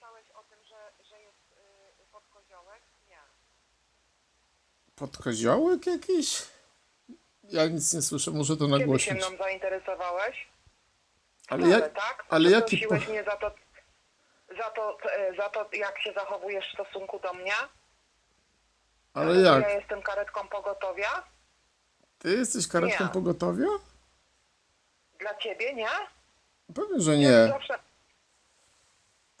Pamiętałeś o tym, że, że jest y, podkoziołek? Nie. Podkoziołek jakiś? Ja nic nie słyszę, muszę to Kiedy się nagłośnić. mną zainteresowałeś? Ale, Wcale, jak, tak? ale jaki... Po... mnie za to, za, to, e, za to, jak się zachowujesz w stosunku do mnie? Ale Że jak? Ja jestem karetką pogotowia? Ty jesteś karetką Nie. pogotowia? Dla ciebie, nie? Pewnie, że nie. Zawsze,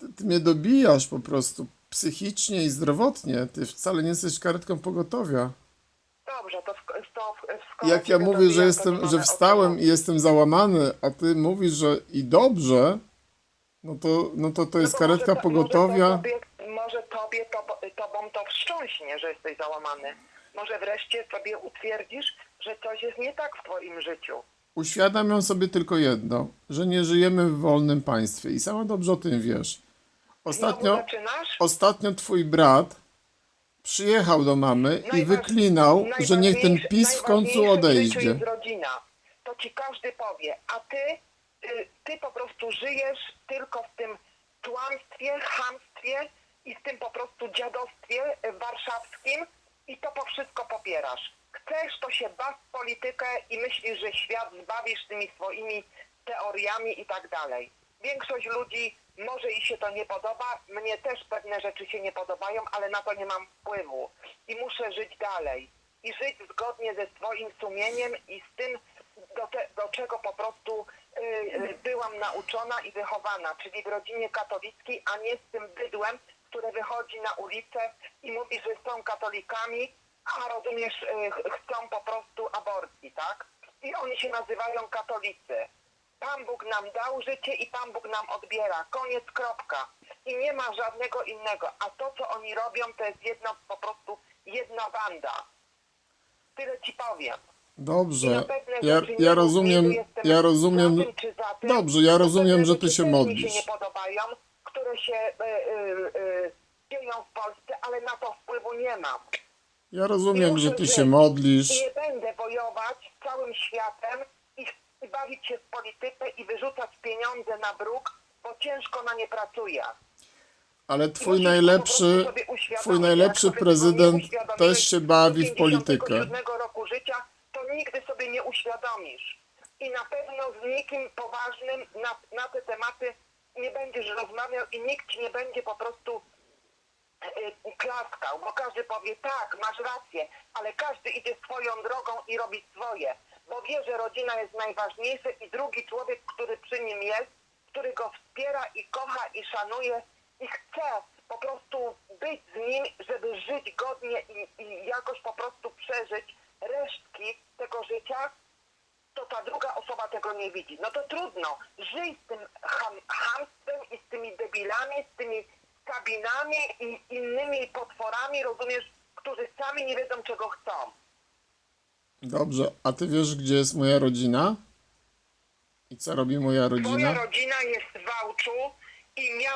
Ty, ty mnie dobijasz po prostu psychicznie i zdrowotnie. Ty wcale nie jesteś karetką pogotowia. dobrze, to, sk- to skoro Jak ja mówię, że jestem, że wstałem i jestem załamany, a ty mówisz, że i dobrze, no to, no to, to jest No to karetka może to- pogotowia. Może, to tobie, może tobie to, tobą to wstrząśnie, że jesteś załamany. Może wreszcie sobie utwierdzisz, że coś jest nie tak w twoim życiu. Uświadamiam sobie tylko jedno, że nie żyjemy w wolnym państwie i sama dobrze o tym wiesz. Ostatnio, zaczynasz? ostatnio twój brat przyjechał do mamy i wyklinał, że niech ten najważniejsze- PiS w końcu najważniejsze w życiu odejdzie. jest rodzina. To ci każdy powie, a ty, y, ty po prostu żyjesz tylko w tym kłamstwie, chamstwie i w tym po prostu dziadostwie y, warszawskim i to po wszystko popierasz. Chcesz, to się baw w politykę i myślisz, że świat zbawisz tymi swoimi teoriami i tak dalej. Większość ludzi może i się to nie podoba, mnie też pewne rzeczy się nie podobają, ale na to nie mam wpływu i muszę żyć dalej. I żyć zgodnie ze swoim sumieniem i z tym, do, te, do czego po prostu y, y, byłam nauczona i wychowana, czyli w rodzinie katolickiej, a nie z tym bydłem, które wychodzi na ulicę i mówi, że są katolikami, a rozumiesz, y, ch- chcą po prostu aborcji, tak? I oni się nazywają katolicy. Pan Bóg nam dał życie i Pan Bóg nam odbiera. Koniec, kropka. I nie ma żadnego innego. A to, co oni robią, to jest jedna po prostu jedna banda. Tyle ci powiem. Dobrze, ja, ja rozumiem, ja za rozumiem, tym czy za tym. dobrze, ja rozumiem, że ty się Mi modlisz. się nie podobają, które się y, y, y, dzieją w Polsce, ale na to wpływu nie mam. Ja rozumiem, że ty się modlisz. Nie będę wojować całym światem bawić się w politykę i wyrzucać pieniądze na bruk, bo ciężko na nie pracuję. Ale twój najlepszy, twój najlepszy prezydent też się bawi w politykę. 57 roku życia, to nigdy sobie nie uświadomisz. I na pewno z nikim poważnym na, na te tematy nie będziesz rozmawiał i nikt ci nie będzie po prostu e, klaskał, bo każdy powie tak, masz rację, ale każdy idzie swoją drogą i robi swoje, bo wie, że rodzina jest najważniejsza i drugi człowiek, który przy nim jest, który go wspiera i kocha i szanuje i chce po prostu być z nim, żeby żyć godnie i, i jakoś po prostu przeżyć resztki tego życia, to ta druga osoba tego nie widzi. No to trudno. Żyj z tym ham, hamstwem i z tymi debilami, z tymi kabinami i innymi potworami, rozumiesz, którzy sami nie wiedzą, czego chcą. Dobrze, a ty wiesz, gdzie jest moja rodzina? I co robi moja rodzina? rodzina jest w Wałczu i miałeś